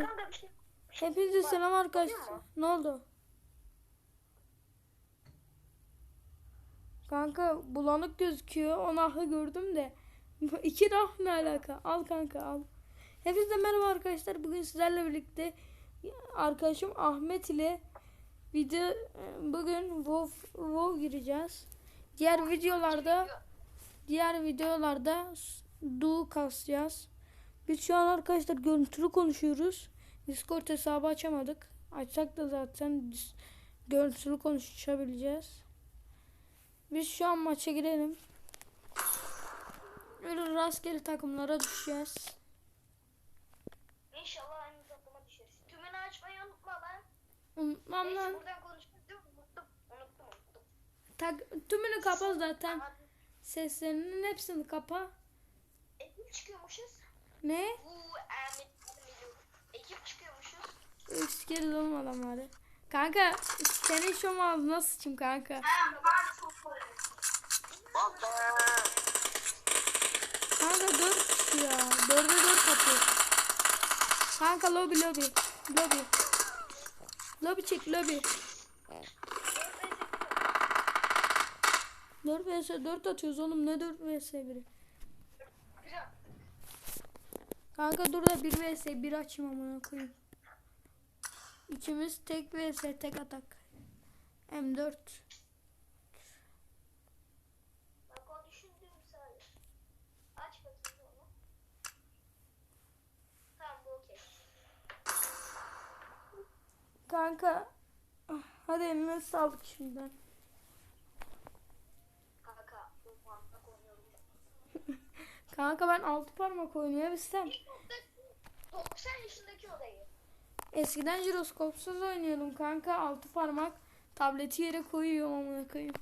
Kanka bir şey. şey- Hepinize selam arkadaşlar. Ne oldu? Kanka bulanık gözüküyor. O nahı gördüm de. İki nah ne alaka? Al kanka al. Hepinize merhaba arkadaşlar. Bugün sizlerle birlikte arkadaşım Ahmet ile video bugün WoW, WoW gireceğiz. Diğer videolarda diğer videolarda du kasacağız. Biz şu an arkadaşlar görüntülü konuşuyoruz. Discord hesabı açamadık. Açsak da zaten görüntülü konuşabileceğiz. Biz şu an maça girelim. Böyle rastgele takımlara düşeceğiz. İnşallah aynı takıma düşeriz. Tümünü açmayı unutma lan. Unutmam Neyse lan. buradan konuştuk değil mi? Unuttum. Unuttum unuttum. Tak, tümünü kapa zaten. Seslerinin hepsini kapa. ekip çıkıyormuşuz. Ne? Ekip çıkıyormuşuz. Sikeriz oğlum adamları. Kanka senin şu ağzına sıçayım kanka. Kanka dört kişi ya. Dörde dört atıyor. Kanka lobi lobi. Lobi. Lobi çek lobi. 4 vs 4 atıyoruz oğlum ne 4 vs 1'i. Güzel. Kanka dur da 1 vs 1 açayım amına koyayım. İkimiz tek vs tek atak. M4. Bak o düşündüğüm sayı. Aç bakayım onu. Tamam bu okey. Kanka hadi eline sağlık şimdiden. Kanka bu parmak oynuyorum. Kanka ben 6 parmak oynayabilsem. 90 yaşındaki odayı. Eskiden jiroskopsuz oynuyordum kanka 6 parmak. Tableti yere koyuyorum amına koyayım.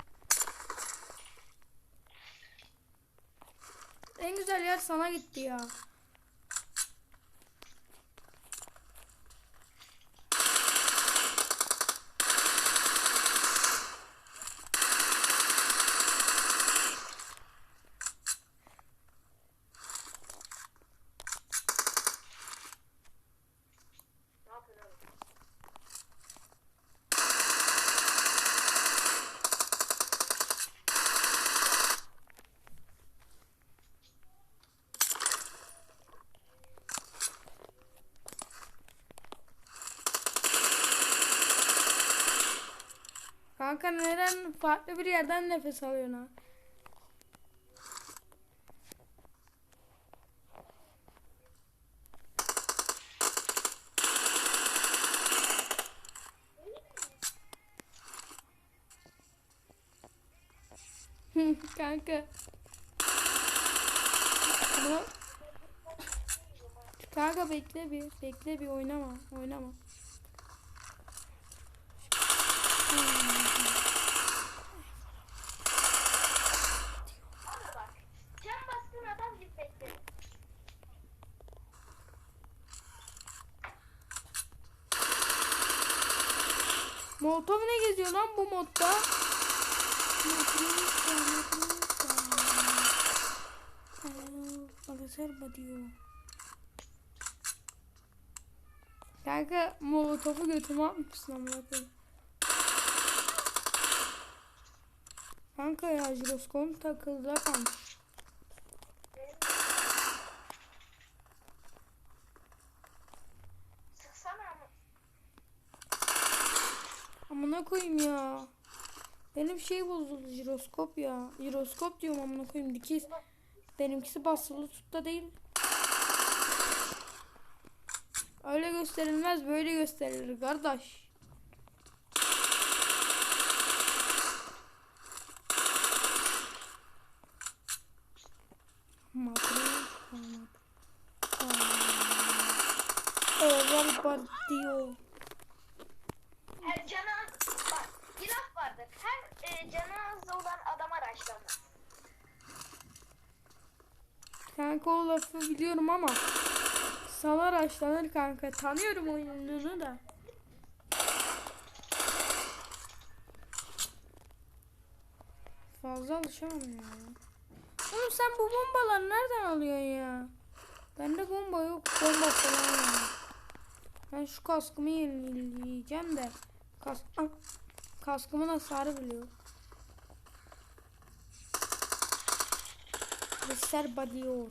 En güzel yer sana gitti ya. Kanka neden farklı bir yerden nefes alıyorsun ha? Kanka. Kanka bekle bir, bekle bir oynama, oynama. Abi bak. Can bastığın adam gibi bekle. Molotov ne geziyor lan bu modda? Reserva diyor. Kanka molotofu götüme atmışsın amına koyayım. Kanka ya jiroskop takıldı kalmış. Sıksana ama. Koyayım ya. Benim şey bozuldu jiroskop ya. Jiroskop diyorum amına koyayım dikiz. Benimkisi basılı tutta değil. Öyle gösterilmez böyle gösterilir kardeş. Madrid, Madrid. Everybody. Her canı bak bir laf vardır. Her e, canı az olan adam araçlanır. Kanka o lafı biliyorum ama salar açlanır kanka. Tanıyorum oyununu da. Fazla alışamam ya. Oğlum sen bu bombaları nereden alıyorsun ya? Bende bomba yok. Bomba falan var. Ben şu kaskımı yenileyeceğim de. Kask Ah, kaskımın hasarı biliyor. Mister Badior.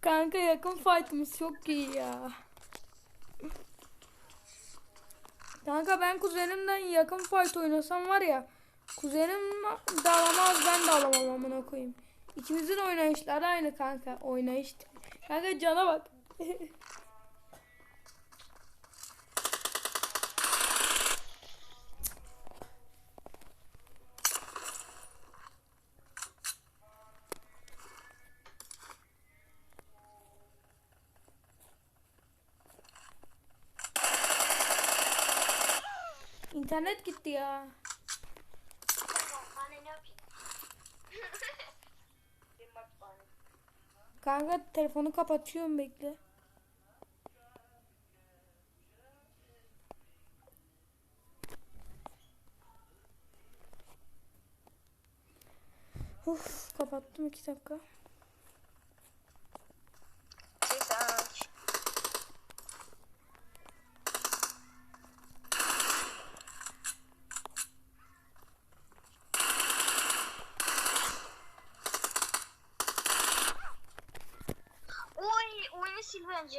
Kanka yakın fight'ımız çok iyi ya. Kanka ben kuzenimden yakın fight oynasam var ya. Kuzenim de alamaz ben de alamam amına koyayım. İkimizin oynayışları aynı kanka. Oynayış. Kanka cana bak. İnternet gitti ya. Kanka telefonu kapatıyorum bekle. Uf kapattım iki dakika. Sil bence.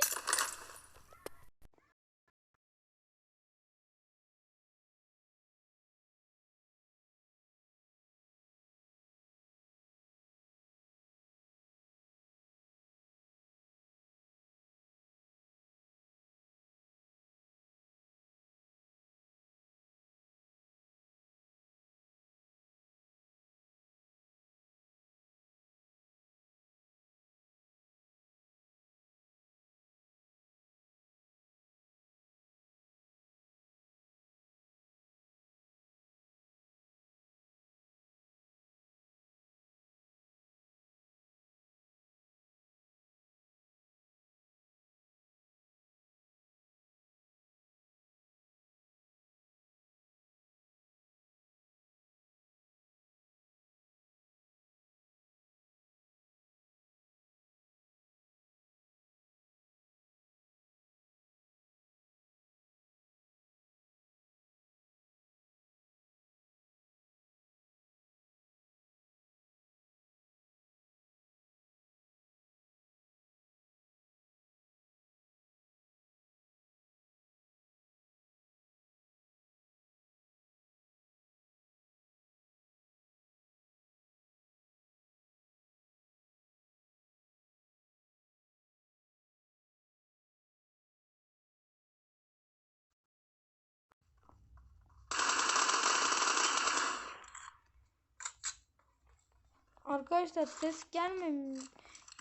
Arkadaşlar ses gelmemiş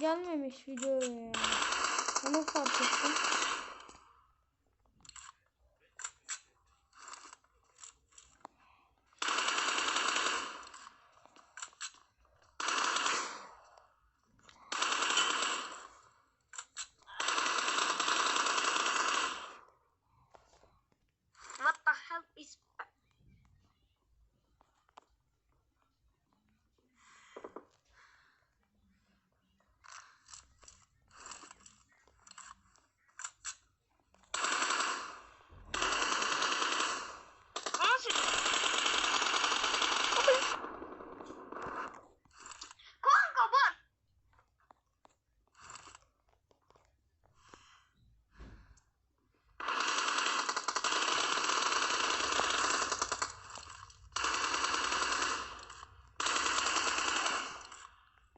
gelmemiş videoya ya. Onu fark ettim. What the hell is... Nasıl? Kanka bak.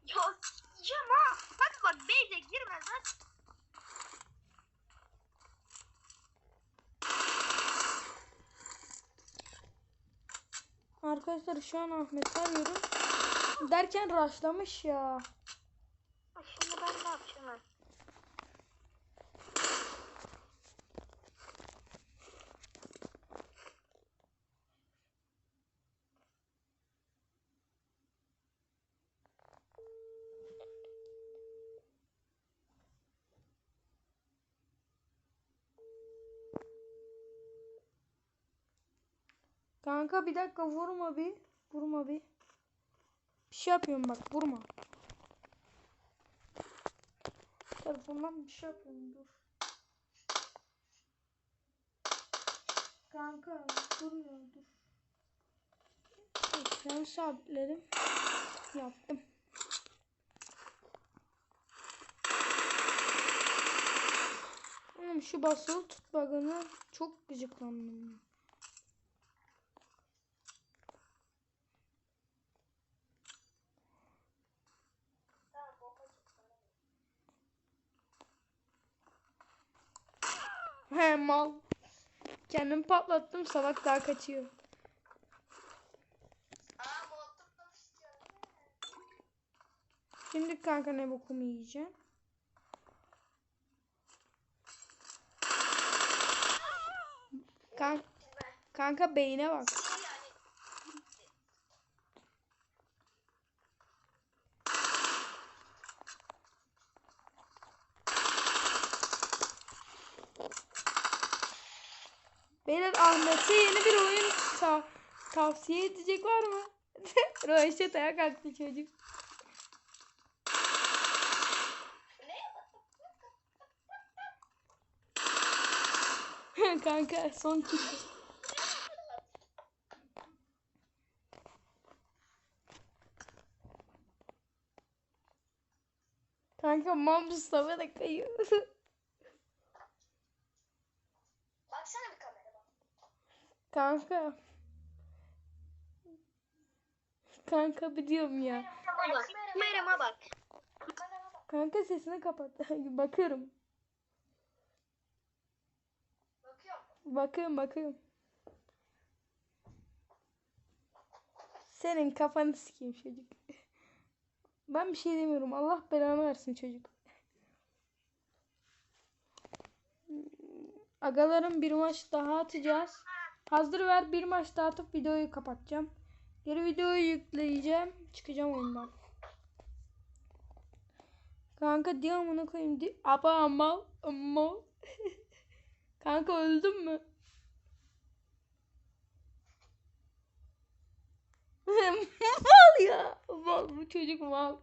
Ya yiyeceğim ha. Hadi bak base'e girmez hadi. Arkadaşlar şu an Ahmet'i arıyorum. Derken rushlamış ya. Ay, Şimdi ben ne yapacağım ben? Kanka bir dakika vurma bir. Vurma bir. Bir şey yapıyorum bak vurma. Telefondan bir şey yapıyorum dur. Kanka dur ya dur. Ekranı sabitledim. Yaptım. Oğlum şu basılı tut bug'ına çok gıcıklandım. ya. Tamam bomba çıktı. He mal. Kendim patlattım salak daha kaçıyor. Şimdi kanka ne bokumu yiyeceğim. Kan kanka beyine bak. Tavsiye edecek var mı? Roşeta'ya kalktı çocuk. kanka son kill. Kanka mal Mustafa da kayıyor. Baksana bir kamera bak. kanka. Kanka biliyorum ya. Merhaba bak. Merhaba bak. Kanka sesini kapat. Bakıyorum. Bakıyorum bakıyorum. Senin kafanı sikeyim çocuk. Ben bir şey demiyorum. Allah belanı versin çocuk. Agalarım bir maç daha atacağız. Hazır ver bir maç daha atıp videoyu kapatacağım. Geri videoyu yükleyeceğim. Çıkacağım oyundan. Kanka diye amına koyayım. Di Aba ama ama. Kanka öldün mü? mal ya. Mal bu çocuk mal.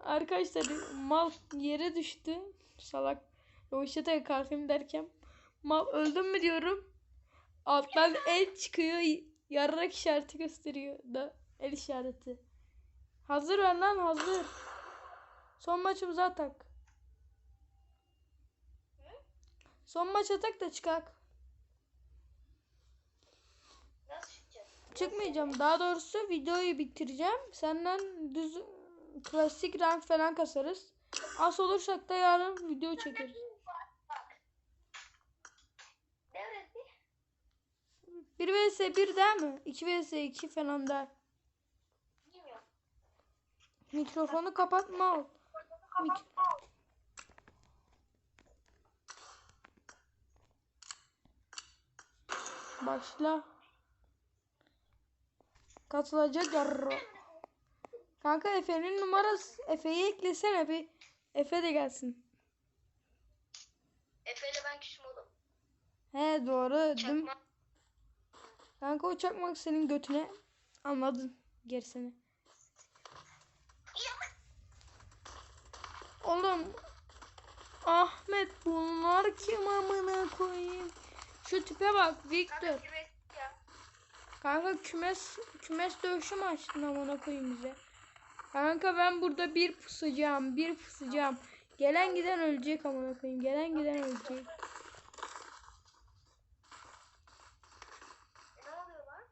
Arkadaşlar mal yere düştü. Salak. Roşeta'ya kalkayım derken mal öldün mü diyorum. Alttan el çıkıyor. Yarrak işareti gösteriyor da el işareti. Hazır ver lan hazır. Son maçımıza atak. Son maç atak da çıkak. Çıkmayacağım. Daha doğrusu videoyu bitireceğim. Senden düz klasik rank falan kasarız. As olursak da yarın video çekeriz. Bak. Bak. Devret bir. 1 vs 1 değil mi? 2 vs 2 falan da. Bilmiyorum. Mikrofonu kapatma ol. Mik- Başla. Katılacak yarro. Kanka Efe'nin numarası. Efe'yi eklesene bir. Efe de gelsin. Efe'yle ben küsüm oğlum. He doğru. Değil mi? Kanka o çakmak senin götüne. Anladın gerisini. Oğlum. Ahmet bunlar kim amına koyayım? Şu tipe bak Victor. Kanka kümes kümes dövüşü mü açtın amına koyayım bize? Kanka ben burada bir pusacağım, bir pusacağım. Gelen giden ölecek amına koyayım. Gelen giden ölecek. E, ne oluyor lan?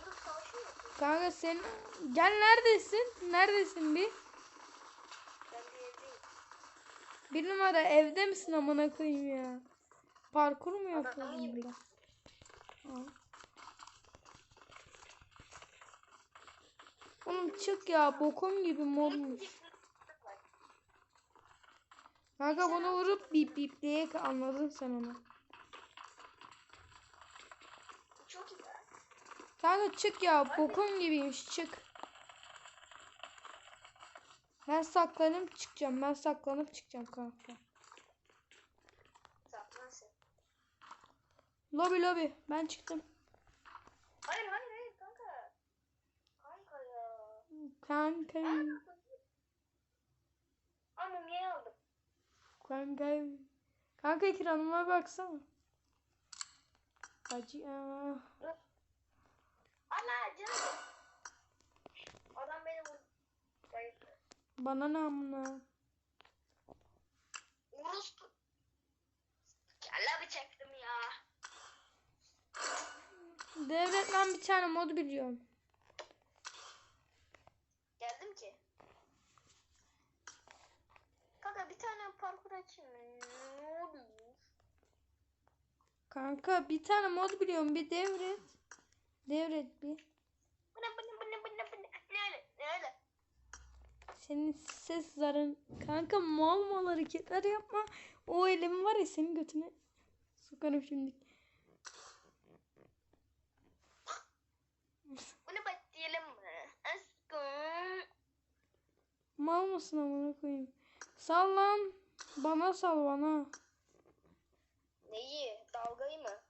Yunus savaşı mı yapıyor? Kanka sen gel neredesin? Neredesin bir? Ben bir evdeyim. Bir numara evde misin amına koyayım ya? Parkur mu yapıyorsun burada? Oğlum çık ya bokum gibi modmuş. Kanka bunu vurup bip bip diye anladın sen onu. Çok iyi lan. Kanka çık ya bokum gibiymiş çık. Ben saklanıp çıkacağım. Ben saklanıp çıkacağım kanka. Saklan sen. Lobi lobi. Ben çıktım. Hayır hayır hayır kanka. Kanka ya. Kanka. Ama niye aldım? Kanka. Kanka ekranıma baksana. Acı. Aa. Allah canım. Adam beni vurdu. Bana ne amına. Orospu. Kelle bıçaktım ya. Devlet ben bir tane mod biliyorum. Geldim ki. Kanka bir tane parkur açayım mı? Ne olur? Kanka bir tane mod biliyorum. Bir devret. Devret bir. Ne öyle ne öyle? Senin ses zarın. Kanka mal mal hareketler yapma. O elim var ya senin götüne. Sokarım şimdi. Bunu başlayalım mı? Aşkım. Mal mısın amına koyayım? Sal lan. Bana sal bana. Neyi? Dalgayı mı?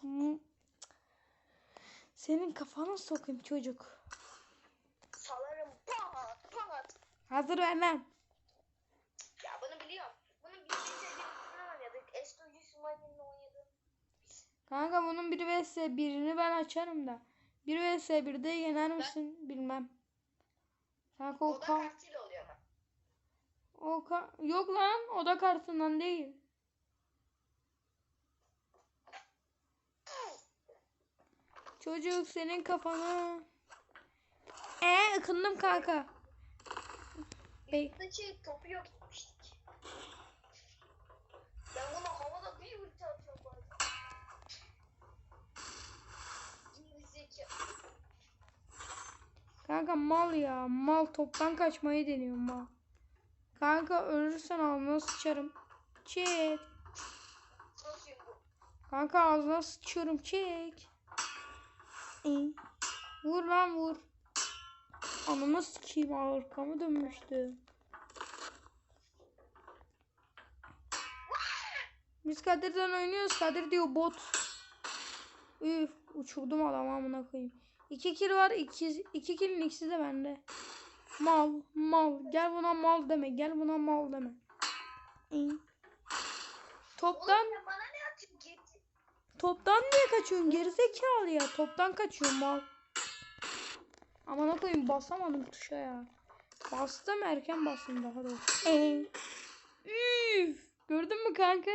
Hı. Senin kafana sokayım çocuk. Salarım. Pat pat. Hazır ver lan. Ya bunu biliyorum. Bunu bir şey bir oynadık. S2G Smile'inle oynadım. Kanka bunun 1 vs 1'ini ben açarım da. 1 vs 1'de yener misin bilmem. Kanka o, O da ka- kartıyla oluyor ama. o ka- yok lan oda kartından değil. Çocuk senin kafana. Ee ıkındım kanka. Şey topu yok etmiştik. Ben bunu havada bir ulti atıyorum. Kanka mal ya. Mal toptan kaçmayı deniyor mal. Kanka ölürsen ağzına sıçarım. Çek. Kanka ağzına sıçıyorum. Çek. Vur lan vur. Anamı sikeyim arkamı dönmüştü. Biz Kadir'den oynuyoruz. Kadir diyor bot. Üf uçurdum adamı amına koyayım. İki kill var. iki, iki killin ikisi de bende. Mal mal. Gel buna mal deme. Gel buna mal deme. Toptan Oğlum sen bana ne atıyorsun? Geri. Toptan niye kaçıyorsun? Gerizekalı ya. Toptan kaçıyorum mal. Aman koyayım basamadım tuşa ya. Bastım erken bastım daha doğrusu. Üf. Gördün mü kanka?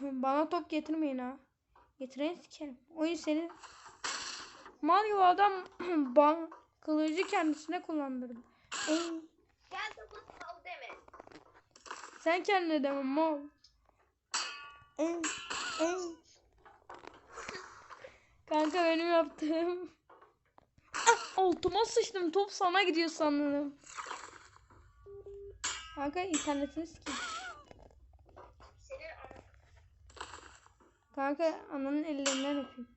Bana top getirmeyin ha. Getireyim sikerim. Oyun senin. Gibi adam ban kılıcı kendisine kullandırdı. Ee, Gel sal deme. sen kendine deme mal. Kanka benim yaptığım. Ah, altıma sıçtım. Top sana gidiyor sanırım. Kanka internetini sikeyim. Kanka ananın ellerinden öpeyim.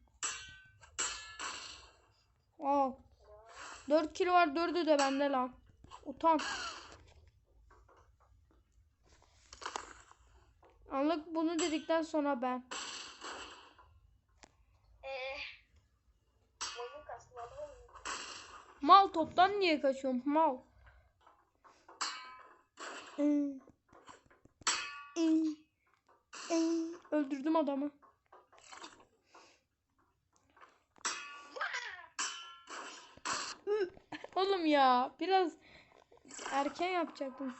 Aa. 4 kilo var 4'ü de bende lan. Utan. Anlık bunu dedikten sonra ben. Valla. Mal toptan niye kaçıyorum? Mal. Ee, ee, ee. Öldürdüm adamı. Oğlum ya biraz erken yapacaktım.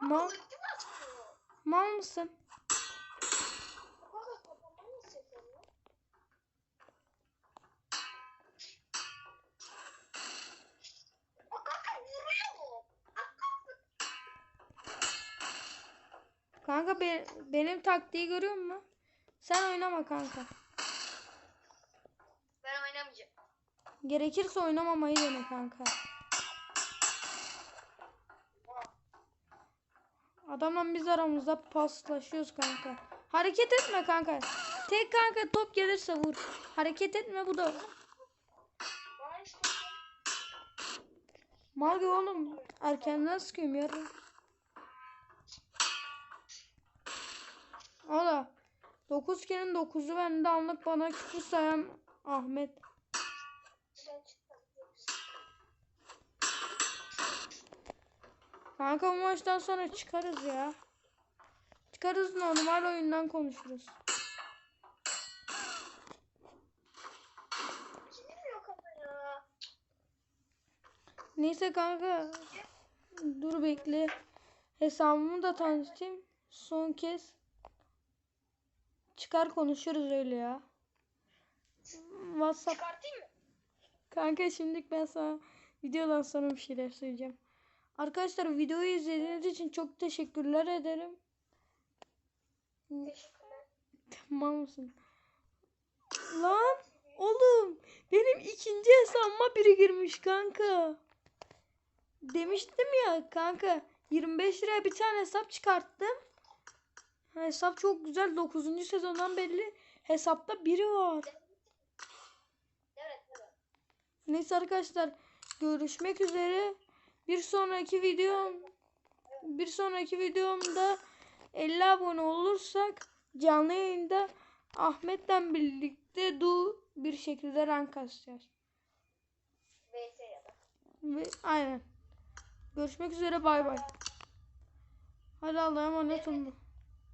Mal. Mal mısın? Kanka be- benim taktiği görüyor musun? Sen oynama kanka. Ben oynamayacağım. Gerekirse oynamamayı dene kanka. Adamla biz aramızda paslaşıyoruz kanka. Hareket etme kanka. Tek kanka top gelirse vur. Hareket etme bu da. Mal gibi oğlum. Erkenden sıkıyorum yarın. Ola. 9 kerenin 9'u bende anlık bana küfür sayan Ahmet. Kanka bu maçtan sonra çıkarız ya. Çıkarız normal oyundan konuşuruz. Neyse kanka. Dur bekle. Hesabımı da tanıtayım. Son kez. Çıkar konuşuruz öyle ya. WhatsApp. Çıkartayım mı? Kanka şimdilik ben sana videodan sonra bir şeyler söyleyeceğim. Arkadaşlar videoyu izlediğiniz için çok teşekkürler ederim. Teşekkürler. Tamam mısın? Lan oğlum benim ikinci hesabıma biri girmiş kanka. Demiştim ya kanka 25 liraya bir tane hesap çıkarttım. Hesap çok güzel 9. sezondan belli hesapta biri var. Neyse arkadaşlar görüşmek üzere. Bir sonraki videom bir sonraki videomda 50 abone olursak canlı yayında Ahmet'le birlikte du bir şekilde rank kasacağız. Ve aynen. Görüşmek üzere bay bay. Hadi Allah'a emanet olun.